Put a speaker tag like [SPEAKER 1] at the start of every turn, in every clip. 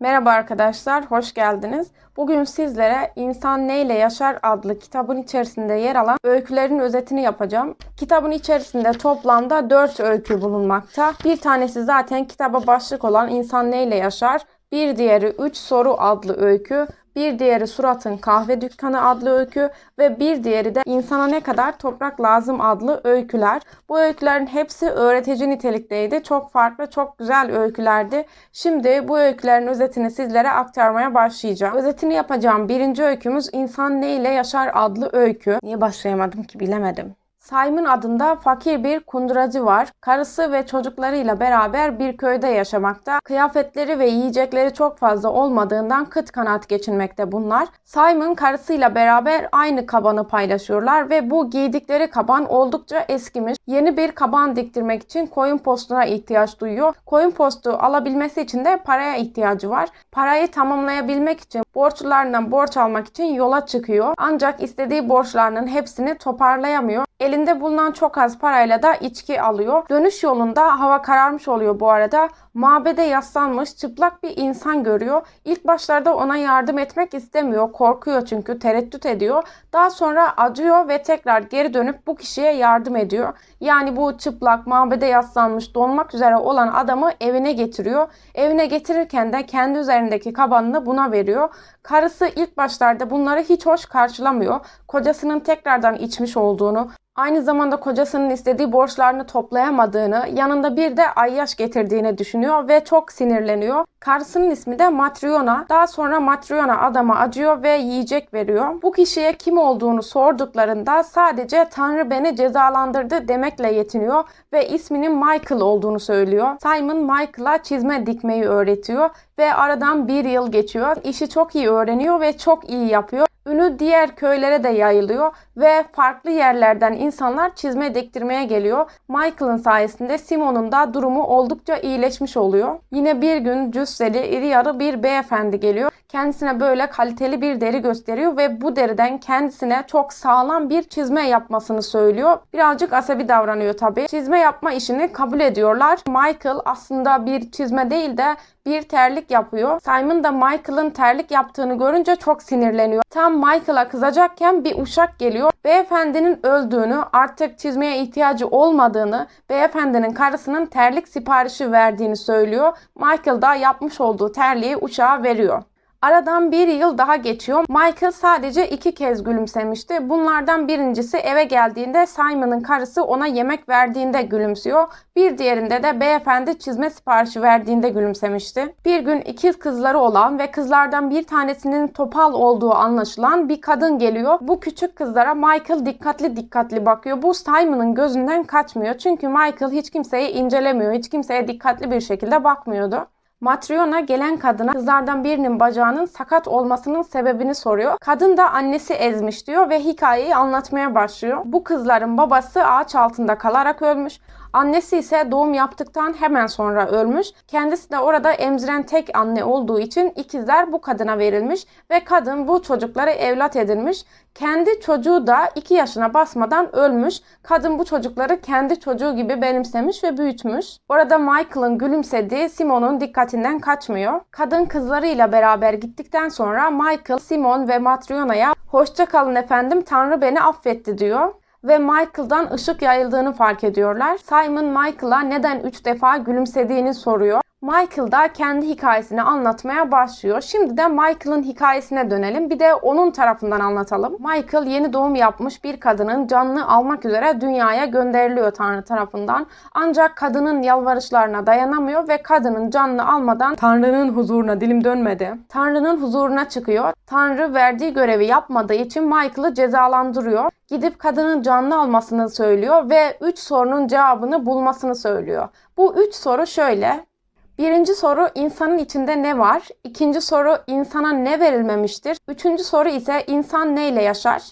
[SPEAKER 1] Merhaba arkadaşlar, hoş geldiniz. Bugün sizlere İnsan Neyle Yaşar adlı kitabın içerisinde yer alan öykülerin özetini yapacağım. Kitabın içerisinde toplamda 4 öykü bulunmakta. Bir tanesi zaten kitaba başlık olan İnsan Neyle Yaşar. Bir diğeri 3 Soru adlı öykü, bir diğeri Surat'ın Kahve Dükkanı adlı öykü ve bir diğeri de İnsana Ne Kadar Toprak Lazım adlı öyküler. Bu öykülerin hepsi öğretici nitelikteydi. Çok farklı, çok güzel öykülerdi. Şimdi bu öykülerin özetini sizlere aktarmaya başlayacağım. Özetini yapacağım birinci öykümüz İnsan Ne ile Yaşar adlı öykü. Niye başlayamadım ki bilemedim. Simon adında fakir bir kunduracı var. Karısı ve çocuklarıyla beraber bir köyde yaşamakta. Kıyafetleri ve yiyecekleri çok fazla olmadığından kıt kanaat geçinmekte bunlar. Simon karısıyla beraber aynı kabanı paylaşıyorlar ve bu giydikleri kaban oldukça eskimiş. Yeni bir kaban diktirmek için koyun postuna ihtiyaç duyuyor. Koyun postu alabilmesi için de paraya ihtiyacı var. Parayı tamamlayabilmek için borçlularından borç almak için yola çıkıyor. Ancak istediği borçlarının hepsini toparlayamıyor. Elinde bulunan çok az parayla da içki alıyor. Dönüş yolunda hava kararmış oluyor bu arada. Mabede yaslanmış çıplak bir insan görüyor. İlk başlarda ona yardım etmek istemiyor. Korkuyor çünkü tereddüt ediyor. Daha sonra acıyor ve tekrar geri dönüp bu kişiye yardım ediyor. Yani bu çıplak mabede yaslanmış donmak üzere olan adamı evine getiriyor. Evine getirirken de kendi üzerindeki kabanını buna veriyor. Karısı ilk başlarda bunları hiç hoş karşılamıyor. Kocasının tekrardan içmiş olduğunu, aynı zamanda kocasının istediği borçlarını toplayamadığını, yanında bir de ayyaş getirdiğini düşünüyor ve çok sinirleniyor. Karısının ismi de Matryona. Daha sonra Matryona adama acıyor ve yiyecek veriyor. Bu kişiye kim olduğunu sorduklarında sadece Tanrı beni cezalandırdı demekle yetiniyor ve isminin Michael olduğunu söylüyor. Simon Michael'a çizme dikmeyi öğretiyor ve aradan bir yıl geçiyor. İşi çok iyi öğreniyor ve çok iyi yapıyor. Ünü diğer köylere de yayılıyor ve farklı yerlerden insanlar çizme diktirmeye geliyor. Michael'ın sayesinde Simon'un da durumu oldukça iyileşmiş oluyor. Yine bir gün cüsseli, iri yarı bir beyefendi geliyor. Kendisine böyle kaliteli bir deri gösteriyor ve bu deriden kendisine çok sağlam bir çizme yapmasını söylüyor. Birazcık asabi davranıyor tabii. Çizme yapma işini kabul ediyorlar. Michael aslında bir çizme değil de bir terlik yapıyor. Simon da Michael'ın terlik yaptığını görünce çok sinirleniyor. Tam Michael'a kızacakken bir uşak geliyor. Beyefendinin öldüğünü, artık çizmeye ihtiyacı olmadığını, beyefendinin karısının terlik siparişi verdiğini söylüyor. Michael da yapmış olduğu terliği uşağa veriyor. Aradan bir yıl daha geçiyor. Michael sadece iki kez gülümsemişti. Bunlardan birincisi eve geldiğinde Simon'ın karısı ona yemek verdiğinde gülümsüyor. Bir diğerinde de beyefendi çizme siparişi verdiğinde gülümsemişti. Bir gün ikiz kızları olan ve kızlardan bir tanesinin topal olduğu anlaşılan bir kadın geliyor. Bu küçük kızlara Michael dikkatli dikkatli bakıyor. Bu Simon'ın gözünden kaçmıyor. Çünkü Michael hiç kimseyi incelemiyor. Hiç kimseye dikkatli bir şekilde bakmıyordu. Matryona gelen kadına kızlardan birinin bacağının sakat olmasının sebebini soruyor. Kadın da annesi ezmiş diyor ve hikayeyi anlatmaya başlıyor. Bu kızların babası ağaç altında kalarak ölmüş. Annesi ise doğum yaptıktan hemen sonra ölmüş. Kendisi de orada emziren tek anne olduğu için ikizler bu kadına verilmiş ve kadın bu çocukları evlat edinmiş. Kendi çocuğu da 2 yaşına basmadan ölmüş. Kadın bu çocukları kendi çocuğu gibi benimsemiş ve büyütmüş. Orada Michael'ın gülümsediği Simon'un dikkatinden kaçmıyor. Kadın kızlarıyla beraber gittikten sonra Michael, Simon ve Matryona'ya hoşça kalın efendim Tanrı beni affetti diyor ve Michael'dan ışık yayıldığını fark ediyorlar. Simon Michael'a neden 3 defa gülümsediğini soruyor. Michael da kendi hikayesini anlatmaya başlıyor. Şimdi de Michael'ın hikayesine dönelim. Bir de onun tarafından anlatalım. Michael yeni doğum yapmış bir kadının canını almak üzere dünyaya gönderiliyor Tanrı tarafından. Ancak kadının yalvarışlarına dayanamıyor ve kadının canını almadan Tanrı'nın huzuruna dilim dönmedi. Tanrı'nın huzuruna çıkıyor. Tanrı verdiği görevi yapmadığı için Michael'ı cezalandırıyor. Gidip kadının canını almasını söylüyor ve 3 sorunun cevabını bulmasını söylüyor. Bu 3 soru şöyle. Birinci soru insanın içinde ne var? İkinci soru insana ne verilmemiştir? Üçüncü soru ise insan neyle yaşar?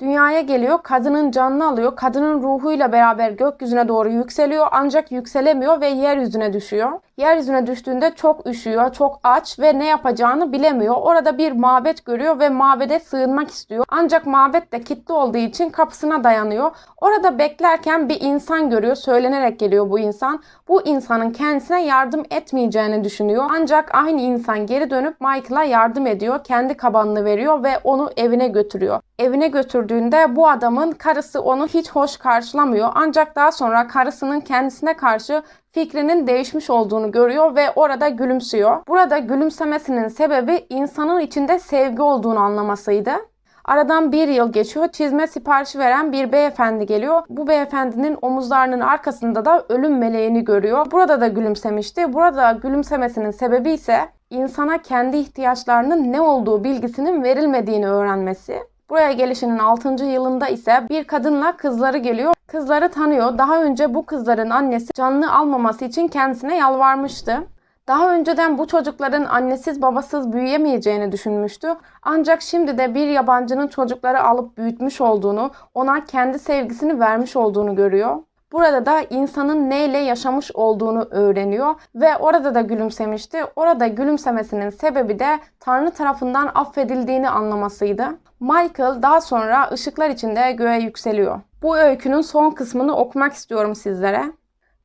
[SPEAKER 1] Dünyaya geliyor, kadının canını alıyor, kadının ruhuyla beraber gökyüzüne doğru yükseliyor ancak yükselemiyor ve yeryüzüne düşüyor. Yeryüzüne düştüğünde çok üşüyor, çok aç ve ne yapacağını bilemiyor. Orada bir mabet görüyor ve mabede sığınmak istiyor. Ancak mabet de kilitli olduğu için kapısına dayanıyor. Orada beklerken bir insan görüyor. Söylenerek geliyor bu insan. Bu insanın kendisine yardım etmeyeceğini düşünüyor. Ancak aynı insan geri dönüp Michael'a yardım ediyor. Kendi kabanını veriyor ve onu evine götürüyor. Evine götürdüğünde bu adamın karısı onu hiç hoş karşılamıyor. Ancak daha sonra karısının kendisine karşı fikrinin değişmiş olduğunu görüyor ve orada gülümsüyor. Burada gülümsemesinin sebebi insanın içinde sevgi olduğunu anlamasıydı. Aradan bir yıl geçiyor. Çizme siparişi veren bir beyefendi geliyor. Bu beyefendinin omuzlarının arkasında da ölüm meleğini görüyor. Burada da gülümsemişti. Burada gülümsemesinin sebebi ise insana kendi ihtiyaçlarının ne olduğu bilgisinin verilmediğini öğrenmesi. Buraya gelişinin 6. yılında ise bir kadınla kızları geliyor. Kızları tanıyor. Daha önce bu kızların annesi canını almaması için kendisine yalvarmıştı. Daha önceden bu çocukların annesiz babasız büyüyemeyeceğini düşünmüştü. Ancak şimdi de bir yabancının çocukları alıp büyütmüş olduğunu, ona kendi sevgisini vermiş olduğunu görüyor. Burada da insanın neyle yaşamış olduğunu öğreniyor ve orada da gülümsemişti. Orada gülümsemesinin sebebi de Tanrı tarafından affedildiğini anlamasıydı. Michael daha sonra ışıklar içinde göğe yükseliyor. Bu öykünün son kısmını okumak istiyorum sizlere.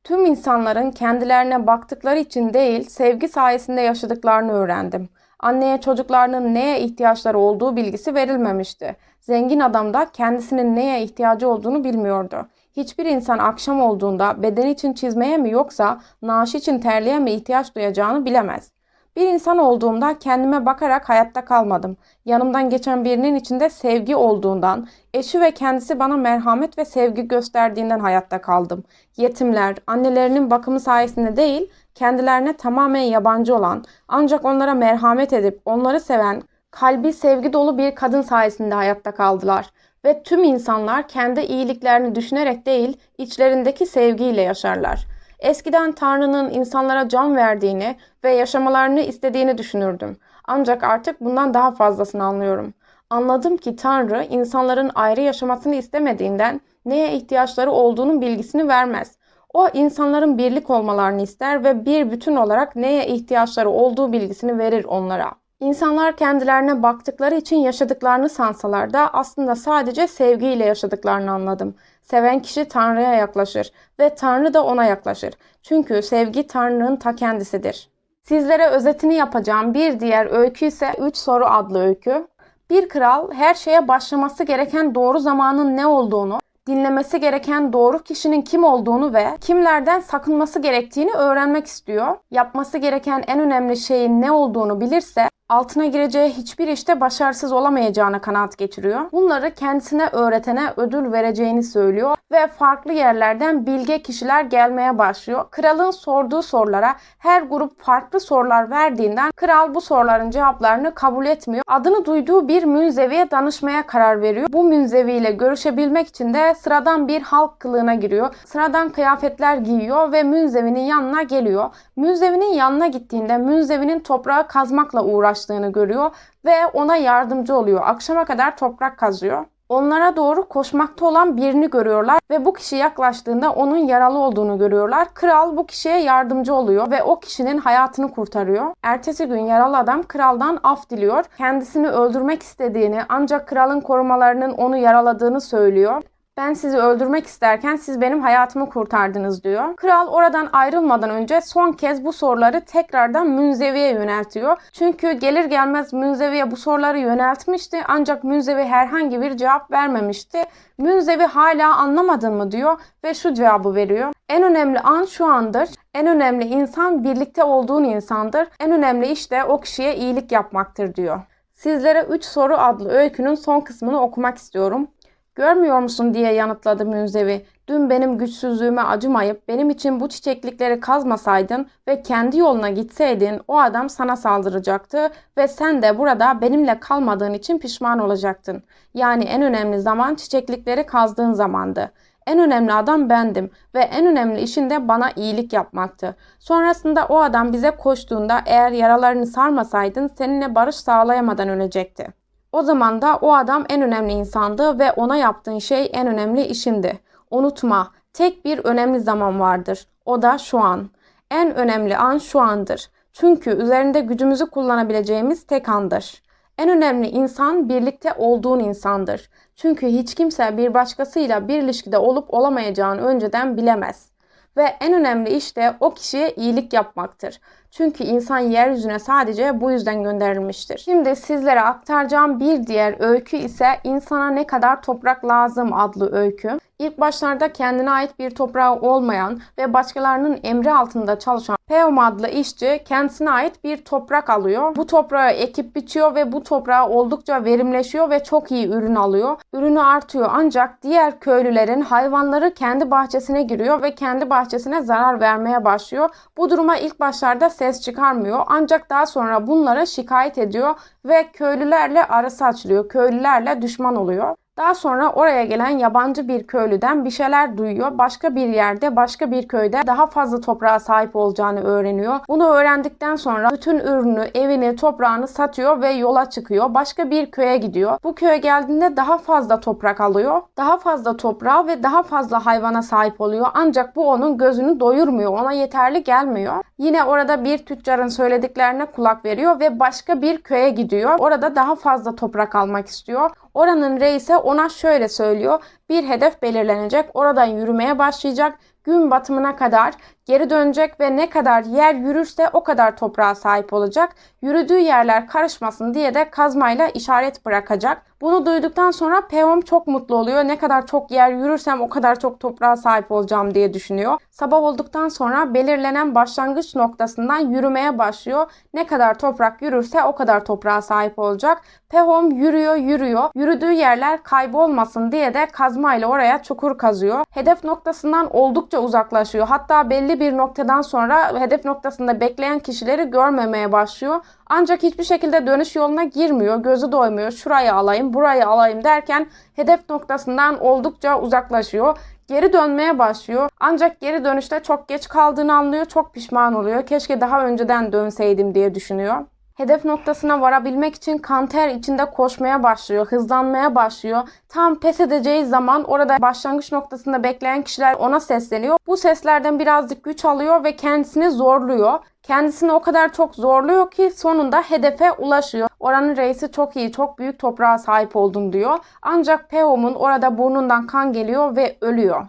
[SPEAKER 1] Tüm insanların kendilerine baktıkları için değil, sevgi sayesinde yaşadıklarını öğrendim. Anneye çocuklarının neye ihtiyaçları olduğu bilgisi verilmemişti. Zengin adam da kendisinin neye ihtiyacı olduğunu bilmiyordu. Hiçbir insan akşam olduğunda bedeni için çizmeye mi yoksa naaşı için terliğe mi ihtiyaç duyacağını bilemez. Bir insan olduğumda kendime bakarak hayatta kalmadım. Yanımdan geçen birinin içinde sevgi olduğundan, eşi ve kendisi bana merhamet ve sevgi gösterdiğinden hayatta kaldım. Yetimler, annelerinin bakımı sayesinde değil, kendilerine tamamen yabancı olan, ancak onlara merhamet edip onları seven, kalbi sevgi dolu bir kadın sayesinde hayatta kaldılar. Ve tüm insanlar kendi iyiliklerini düşünerek değil, içlerindeki sevgiyle yaşarlar. Eskiden Tanrı'nın insanlara can verdiğini ve yaşamalarını istediğini düşünürdüm. Ancak artık bundan daha fazlasını anlıyorum. Anladım ki Tanrı insanların ayrı yaşamasını istemediğinden neye ihtiyaçları olduğunun bilgisini vermez. O insanların birlik olmalarını ister ve bir bütün olarak neye ihtiyaçları olduğu bilgisini verir onlara. İnsanlar kendilerine baktıkları için yaşadıklarını sansalar da aslında sadece sevgiyle yaşadıklarını anladım. Seven kişi Tanrı'ya yaklaşır ve Tanrı da ona yaklaşır. Çünkü sevgi Tanrı'nın ta kendisidir. Sizlere özetini yapacağım bir diğer öykü ise 3 soru adlı öykü. Bir kral her şeye başlaması gereken doğru zamanın ne olduğunu, dinlemesi gereken doğru kişinin kim olduğunu ve kimlerden sakınması gerektiğini öğrenmek istiyor. Yapması gereken en önemli şeyin ne olduğunu bilirse altına gireceği hiçbir işte başarısız olamayacağına kanaat geçiriyor. Bunları kendisine öğretene ödül vereceğini söylüyor ve farklı yerlerden bilge kişiler gelmeye başlıyor. Kralın sorduğu sorulara her grup farklı sorular verdiğinden kral bu soruların cevaplarını kabul etmiyor. Adını duyduğu bir münzeviye danışmaya karar veriyor. Bu münzeviyle görüşebilmek için de sıradan bir halk kılığına giriyor. Sıradan kıyafetler giyiyor ve münzevinin yanına geliyor. Münzevinin yanına gittiğinde münzevinin toprağı kazmakla uğraştığını görüyor ve ona yardımcı oluyor. Akşama kadar toprak kazıyor. Onlara doğru koşmakta olan birini görüyorlar ve bu kişi yaklaştığında onun yaralı olduğunu görüyorlar. Kral bu kişiye yardımcı oluyor ve o kişinin hayatını kurtarıyor. Ertesi gün yaralı adam kraldan af diliyor. Kendisini öldürmek istediğini ancak kralın korumalarının onu yaraladığını söylüyor. Ben sizi öldürmek isterken siz benim hayatımı kurtardınız diyor. Kral oradan ayrılmadan önce son kez bu soruları tekrardan Münzevi'ye yöneltiyor. Çünkü gelir gelmez Münzevi'ye bu soruları yöneltmişti ancak Münzevi herhangi bir cevap vermemişti. Münzevi hala anlamadın mı diyor ve şu cevabı veriyor. En önemli an şu andır. En önemli insan birlikte olduğun insandır. En önemli iş de o kişiye iyilik yapmaktır diyor. Sizlere 3 soru adlı öykünün son kısmını okumak istiyorum. Görmüyor musun diye yanıtladı Münzevi. Dün benim güçsüzlüğüme acımayıp benim için bu çiçeklikleri kazmasaydın ve kendi yoluna gitseydin o adam sana saldıracaktı ve sen de burada benimle kalmadığın için pişman olacaktın. Yani en önemli zaman çiçeklikleri kazdığın zamandı. En önemli adam bendim ve en önemli işin de bana iyilik yapmaktı. Sonrasında o adam bize koştuğunda eğer yaralarını sarmasaydın seninle barış sağlayamadan ölecekti. O zaman da o adam en önemli insandı ve ona yaptığın şey en önemli işindi. Unutma, tek bir önemli zaman vardır. O da şu an. En önemli an şu andır. Çünkü üzerinde gücümüzü kullanabileceğimiz tek andır. En önemli insan birlikte olduğun insandır. Çünkü hiç kimse bir başkasıyla bir ilişkide olup olamayacağını önceden bilemez. Ve en önemli iş de o kişiye iyilik yapmaktır. Çünkü insan yeryüzüne sadece bu yüzden gönderilmiştir. Şimdi sizlere aktaracağım bir diğer öykü ise insana ne kadar toprak lazım adlı öykü. İlk başlarda kendine ait bir toprağı olmayan ve başkalarının emri altında çalışan Peom adlı işçi kendisine ait bir toprak alıyor. Bu toprağı ekip biçiyor ve bu toprağı oldukça verimleşiyor ve çok iyi ürün alıyor. Ürünü artıyor ancak diğer köylülerin hayvanları kendi bahçesine giriyor ve kendi bahçesine zarar vermeye başlıyor. Bu duruma ilk başlarda ses çıkarmıyor ancak daha sonra bunlara şikayet ediyor ve köylülerle arası açılıyor. Köylülerle düşman oluyor. Daha sonra oraya gelen yabancı bir köylüden bir şeyler duyuyor. Başka bir yerde, başka bir köyde daha fazla toprağa sahip olacağını öğreniyor. Bunu öğrendikten sonra bütün ürünü, evini, toprağını satıyor ve yola çıkıyor. Başka bir köye gidiyor. Bu köye geldiğinde daha fazla toprak alıyor. Daha fazla toprağa ve daha fazla hayvana sahip oluyor. Ancak bu onun gözünü doyurmuyor. Ona yeterli gelmiyor. Yine orada bir tüccarın söylediklerine kulak veriyor ve başka bir köye gidiyor. Orada daha fazla toprak almak istiyor. Oranın reisi ona şöyle söylüyor. Bir hedef belirlenecek. Oradan yürümeye başlayacak. Gün batımına kadar geri dönecek ve ne kadar yer yürürse o kadar toprağa sahip olacak. Yürüdüğü yerler karışmasın diye de kazmayla işaret bırakacak. Bunu duyduktan sonra Peom çok mutlu oluyor. Ne kadar çok yer yürürsem o kadar çok toprağa sahip olacağım diye düşünüyor. Sabah olduktan sonra belirlenen başlangıç noktasından yürümeye başlıyor. Ne kadar toprak yürürse o kadar toprağa sahip olacak. Pehom yürüyor yürüyor. Yürüdüğü yerler kaybolmasın diye de kazmayla oraya çukur kazıyor. Hedef noktasından oldukça uzaklaşıyor. Hatta bir noktadan sonra hedef noktasında bekleyen kişileri görmemeye başlıyor. Ancak hiçbir şekilde dönüş yoluna girmiyor. Gözü doymuyor. Şurayı alayım, burayı alayım derken hedef noktasından oldukça uzaklaşıyor. Geri dönmeye başlıyor. Ancak geri dönüşte çok geç kaldığını anlıyor. Çok pişman oluyor. Keşke daha önceden dönseydim diye düşünüyor. Hedef noktasına varabilmek için kanter içinde koşmaya başlıyor, hızlanmaya başlıyor. Tam pes edeceği zaman orada başlangıç noktasında bekleyen kişiler ona sesleniyor. Bu seslerden birazcık güç alıyor ve kendisini zorluyor. Kendisini o kadar çok zorluyor ki sonunda hedefe ulaşıyor. Oranın reisi çok iyi, çok büyük toprağa sahip oldum diyor. Ancak Peom'un orada burnundan kan geliyor ve ölüyor.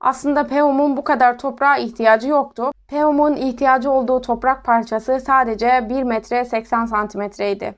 [SPEAKER 1] Aslında Peom'un bu kadar toprağa ihtiyacı yoktu. Peom'un ihtiyacı olduğu toprak parçası sadece 1 metre 80 santimetreydi.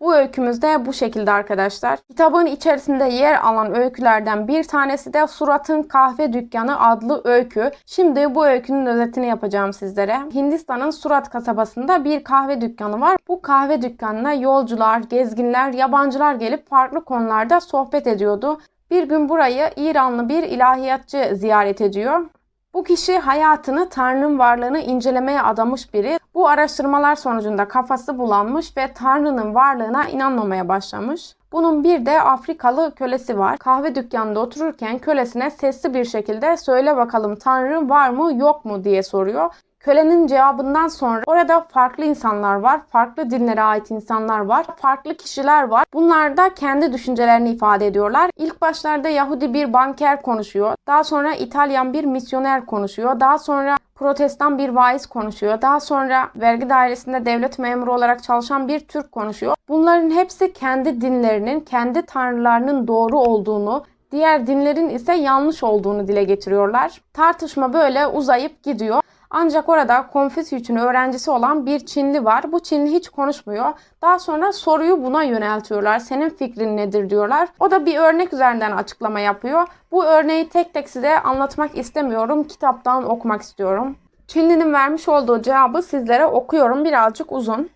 [SPEAKER 1] Bu öykümüz de bu şekilde arkadaşlar. Kitabın içerisinde yer alan öykülerden bir tanesi de Surat'ın Kahve Dükkanı adlı öykü. Şimdi bu öykünün özetini yapacağım sizlere. Hindistan'ın Surat kasabasında bir kahve dükkanı var. Bu kahve dükkanına yolcular, gezginler, yabancılar gelip farklı konularda sohbet ediyordu. Bir gün burayı İranlı bir ilahiyatçı ziyaret ediyor. Bu kişi hayatını Tanrı'nın varlığını incelemeye adamış biri. Bu araştırmalar sonucunda kafası bulanmış ve Tanrı'nın varlığına inanmamaya başlamış. Bunun bir de Afrikalı kölesi var. Kahve dükkanında otururken kölesine sesli bir şekilde söyle bakalım Tanrı var mı yok mu diye soruyor. Kölenin cevabından sonra orada farklı insanlar var, farklı dinlere ait insanlar var, farklı kişiler var. Bunlar da kendi düşüncelerini ifade ediyorlar. İlk başlarda Yahudi bir banker konuşuyor. Daha sonra İtalyan bir misyoner konuşuyor. Daha sonra protestan bir vaiz konuşuyor. Daha sonra vergi dairesinde devlet memuru olarak çalışan bir Türk konuşuyor. Bunların hepsi kendi dinlerinin, kendi tanrılarının doğru olduğunu, diğer dinlerin ise yanlış olduğunu dile getiriyorlar. Tartışma böyle uzayıp gidiyor. Ancak orada Konfüçyüs'ün öğrencisi olan bir Çinli var. Bu Çinli hiç konuşmuyor. Daha sonra soruyu buna yöneltiyorlar. Senin fikrin nedir diyorlar. O da bir örnek üzerinden açıklama yapıyor. Bu örneği tek tek size anlatmak istemiyorum. Kitaptan okumak istiyorum. Çinli'nin vermiş olduğu cevabı sizlere okuyorum. Birazcık uzun.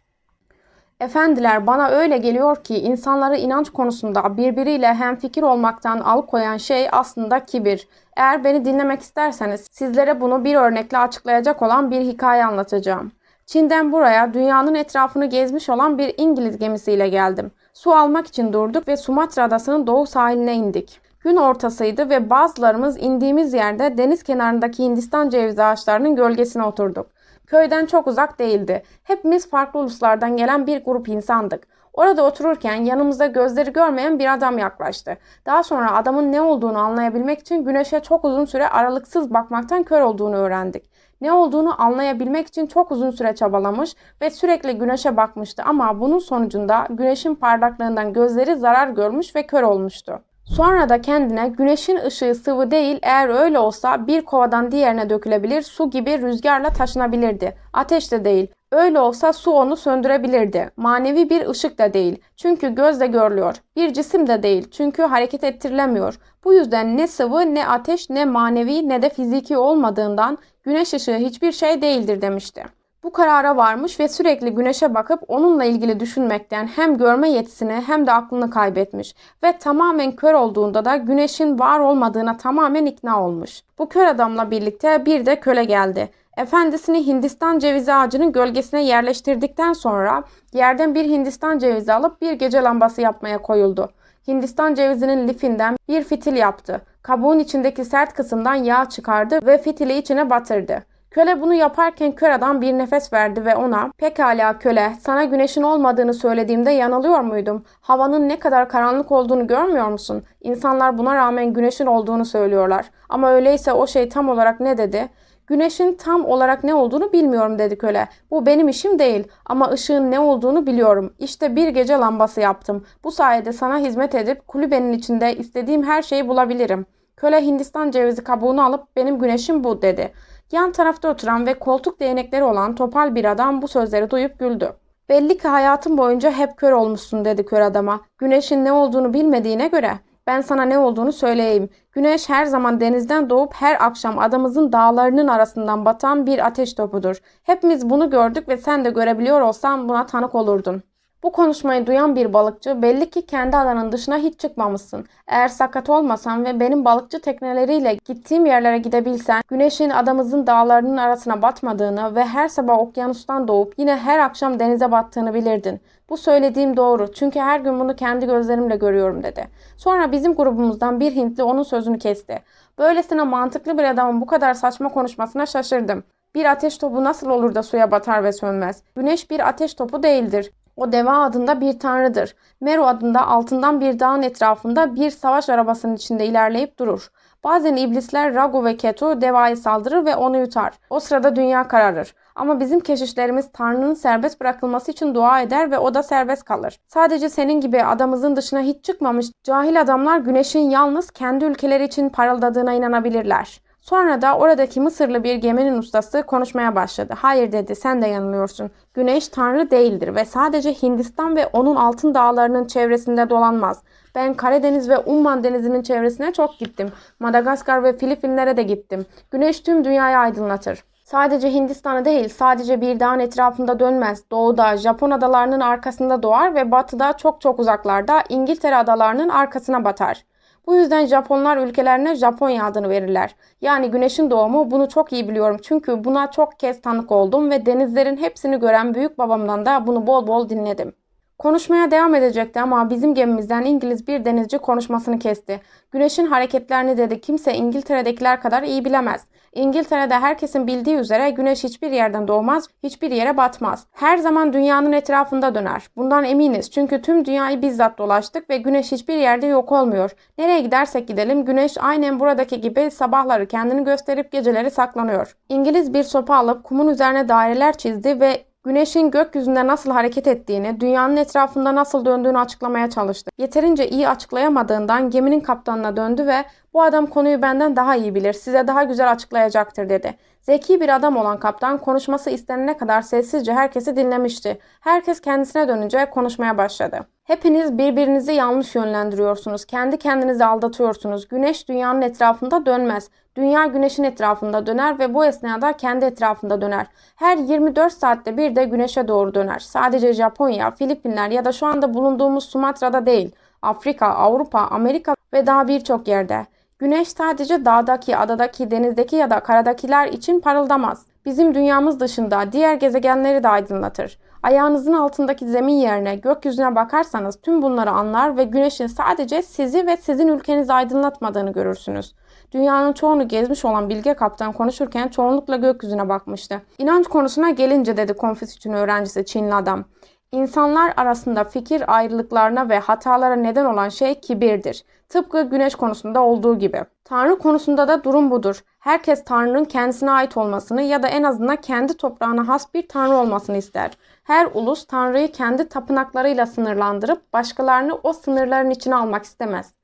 [SPEAKER 1] Efendiler bana öyle geliyor ki insanları inanç konusunda birbiriyle hemfikir olmaktan alıkoyan şey aslında kibir. Eğer beni dinlemek isterseniz sizlere bunu bir örnekle açıklayacak olan bir hikaye anlatacağım. Çin'den buraya dünyanın etrafını gezmiş olan bir İngiliz gemisiyle geldim. Su almak için durduk ve Sumatra adasının doğu sahiline indik. Gün ortasıydı ve bazılarımız indiğimiz yerde deniz kenarındaki Hindistan cevizi ağaçlarının gölgesine oturduk. Köyden çok uzak değildi. Hepimiz farklı uluslardan gelen bir grup insandık. Orada otururken yanımızda gözleri görmeyen bir adam yaklaştı. Daha sonra adamın ne olduğunu anlayabilmek için güneşe çok uzun süre aralıksız bakmaktan kör olduğunu öğrendik. Ne olduğunu anlayabilmek için çok uzun süre çabalamış ve sürekli güneşe bakmıştı ama bunun sonucunda güneşin parlaklığından gözleri zarar görmüş ve kör olmuştu. Sonra da kendine güneşin ışığı sıvı değil eğer öyle olsa bir kovadan diğerine dökülebilir su gibi rüzgarla taşınabilirdi. Ateş de değil. Öyle olsa su onu söndürebilirdi. Manevi bir ışık da değil. Çünkü gözle görülüyor. Bir cisim de değil. Çünkü hareket ettirilemiyor. Bu yüzden ne sıvı ne ateş ne manevi ne de fiziki olmadığından güneş ışığı hiçbir şey değildir demişti. Bu karara varmış ve sürekli güneşe bakıp onunla ilgili düşünmekten hem görme yetisini hem de aklını kaybetmiş ve tamamen kör olduğunda da güneşin var olmadığına tamamen ikna olmuş. Bu kör adamla birlikte bir de köle geldi. Efendisini Hindistan cevizi ağacının gölgesine yerleştirdikten sonra yerden bir Hindistan cevizi alıp bir gece lambası yapmaya koyuldu. Hindistan cevizinin lifinden bir fitil yaptı. Kabuğun içindeki sert kısımdan yağ çıkardı ve fitili içine batırdı. Köle bunu yaparken kör adam bir nefes verdi ve ona "Pekala köle, sana güneşin olmadığını söylediğimde yanılıyor muydum? Havanın ne kadar karanlık olduğunu görmüyor musun? İnsanlar buna rağmen güneşin olduğunu söylüyorlar. Ama öyleyse o şey tam olarak ne dedi?" Güneşin tam olarak ne olduğunu bilmiyorum dedi köle. Bu benim işim değil ama ışığın ne olduğunu biliyorum. İşte bir gece lambası yaptım. Bu sayede sana hizmet edip kulübenin içinde istediğim her şeyi bulabilirim. Köle Hindistan cevizi kabuğunu alıp benim güneşim bu dedi. Yan tarafta oturan ve koltuk değnekleri olan topal bir adam bu sözleri duyup güldü. Belli ki hayatın boyunca hep kör olmuşsun dedi kör adama. Güneşin ne olduğunu bilmediğine göre ben sana ne olduğunu söyleyeyim. Güneş her zaman denizden doğup her akşam adamızın dağlarının arasından batan bir ateş topudur. Hepimiz bunu gördük ve sen de görebiliyor olsan buna tanık olurdun. Bu konuşmayı duyan bir balıkçı belli ki kendi alanın dışına hiç çıkmamışsın. Eğer sakat olmasan ve benim balıkçı tekneleriyle gittiğim yerlere gidebilsen, güneşin adamızın dağlarının arasına batmadığını ve her sabah okyanustan doğup yine her akşam denize battığını bilirdin. Bu söylediğim doğru çünkü her gün bunu kendi gözlerimle görüyorum dedi. Sonra bizim grubumuzdan bir Hintli onun sözünü kesti. Böylesine mantıklı bir adamın bu kadar saçma konuşmasına şaşırdım. Bir ateş topu nasıl olur da suya batar ve sönmez? Güneş bir ateş topu değildir. O deva adında bir tanrıdır. Meru adında altından bir dağın etrafında bir savaş arabasının içinde ilerleyip durur. Bazen iblisler Ragu ve Ketu devaya saldırır ve onu yutar. O sırada dünya kararır. Ama bizim keşişlerimiz Tanrı'nın serbest bırakılması için dua eder ve o da serbest kalır. Sadece senin gibi adamızın dışına hiç çıkmamış cahil adamlar güneşin yalnız kendi ülkeleri için parıldadığına inanabilirler. Sonra da oradaki Mısırlı bir geminin ustası konuşmaya başladı. Hayır dedi sen de yanılıyorsun. Güneş tanrı değildir ve sadece Hindistan ve onun altın dağlarının çevresinde dolanmaz. Ben Karadeniz ve Umman denizinin çevresine çok gittim. Madagaskar ve Filipinlere de gittim. Güneş tüm dünyayı aydınlatır. Sadece Hindistan'ı değil, sadece bir dağın etrafında dönmez. Doğuda, Japon adalarının arkasında doğar ve batıda çok çok uzaklarda İngiltere adalarının arkasına batar. Bu yüzden Japonlar ülkelerine Japonya adını verirler. Yani güneşin doğumu bunu çok iyi biliyorum. Çünkü buna çok kez tanık oldum ve denizlerin hepsini gören büyük babamdan da bunu bol bol dinledim. Konuşmaya devam edecekti ama bizim gemimizden İngiliz bir denizci konuşmasını kesti. Güneşin hareketlerini dedi kimse İngiltere'dekiler kadar iyi bilemez. İngiltere'de herkesin bildiği üzere güneş hiçbir yerden doğmaz, hiçbir yere batmaz. Her zaman dünyanın etrafında döner. Bundan eminiz çünkü tüm dünyayı bizzat dolaştık ve güneş hiçbir yerde yok olmuyor. Nereye gidersek gidelim güneş aynen buradaki gibi sabahları kendini gösterip geceleri saklanıyor. İngiliz bir sopa alıp kumun üzerine daireler çizdi ve Güneşin gökyüzünde nasıl hareket ettiğini, dünyanın etrafında nasıl döndüğünü açıklamaya çalıştı. Yeterince iyi açıklayamadığından geminin kaptanına döndü ve bu adam konuyu benden daha iyi bilir, size daha güzel açıklayacaktır dedi. Zeki bir adam olan kaptan konuşması istenene kadar sessizce herkesi dinlemişti. Herkes kendisine dönünce konuşmaya başladı. Hepiniz birbirinizi yanlış yönlendiriyorsunuz. Kendi kendinizi aldatıyorsunuz. Güneş dünyanın etrafında dönmez. Dünya güneşin etrafında döner ve bu esnada kendi etrafında döner. Her 24 saatte bir de güneşe doğru döner. Sadece Japonya, Filipinler ya da şu anda bulunduğumuz Sumatra'da değil. Afrika, Avrupa, Amerika ve daha birçok yerde. Güneş sadece dağdaki, adadaki, denizdeki ya da karadakiler için parıldamaz. Bizim dünyamız dışında diğer gezegenleri de aydınlatır. Ayağınızın altındaki zemin yerine gökyüzüne bakarsanız tüm bunları anlar ve güneşin sadece sizi ve sizin ülkenizi aydınlatmadığını görürsünüz. Dünyanın çoğunu gezmiş olan Bilge Kaptan konuşurken çoğunlukla gökyüzüne bakmıştı. İnanç konusuna gelince dedi Konfüçyüs'ün öğrencisi Çinli adam. İnsanlar arasında fikir ayrılıklarına ve hatalara neden olan şey kibirdir. Tıpkı güneş konusunda olduğu gibi. Tanrı konusunda da durum budur. Herkes Tanrı'nın kendisine ait olmasını ya da en azından kendi toprağına has bir Tanrı olmasını ister. Her ulus Tanrı'yı kendi tapınaklarıyla sınırlandırıp başkalarını o sınırların içine almak istemez.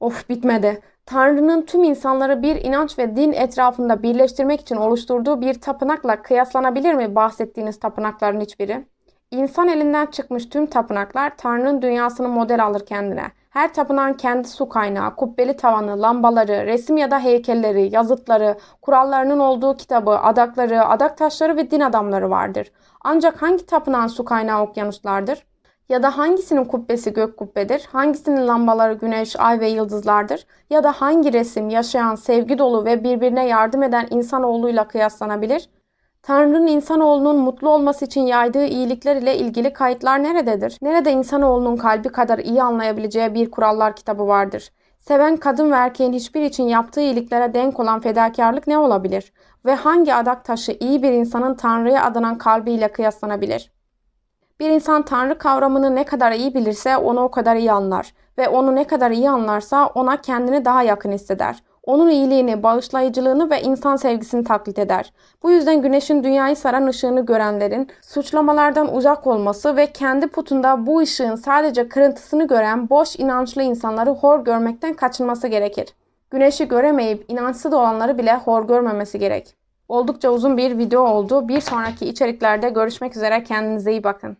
[SPEAKER 1] Of bitmedi. Tanrı'nın tüm insanları bir inanç ve din etrafında birleştirmek için oluşturduğu bir tapınakla kıyaslanabilir mi bahsettiğiniz tapınakların hiçbiri? İnsan elinden çıkmış tüm tapınaklar Tanrı'nın dünyasını model alır kendine. Her tapınağın kendi su kaynağı, kubbeli tavanı, lambaları, resim ya da heykelleri, yazıtları, kurallarının olduğu kitabı, adakları, adak taşları ve din adamları vardır. Ancak hangi tapınağın su kaynağı okyanuslardır? Ya da hangisinin kubbesi gök kubbedir? Hangisinin lambaları güneş, ay ve yıldızlardır? Ya da hangi resim yaşayan, sevgi dolu ve birbirine yardım eden insanoğluyla kıyaslanabilir? Tanrı'nın insanoğlunun mutlu olması için yaydığı iyilikler ile ilgili kayıtlar nerededir? Nerede insanoğlunun kalbi kadar iyi anlayabileceği bir kurallar kitabı vardır? Seven kadın ve erkeğin hiçbir için yaptığı iyiliklere denk olan fedakarlık ne olabilir? Ve hangi adak taşı iyi bir insanın Tanrı'ya adanan kalbiyle kıyaslanabilir? Bir insan Tanrı kavramını ne kadar iyi bilirse onu o kadar iyi anlar ve onu ne kadar iyi anlarsa ona kendini daha yakın hisseder. Onun iyiliğini, bağışlayıcılığını ve insan sevgisini taklit eder. Bu yüzden güneşin dünyayı saran ışığını görenlerin suçlamalardan uzak olması ve kendi putunda bu ışığın sadece kırıntısını gören boş inançlı insanları hor görmekten kaçınması gerekir. Güneşi göremeyip inançsız olanları bile hor görmemesi gerek. Oldukça uzun bir video oldu. Bir sonraki içeriklerde görüşmek üzere. Kendinize iyi bakın.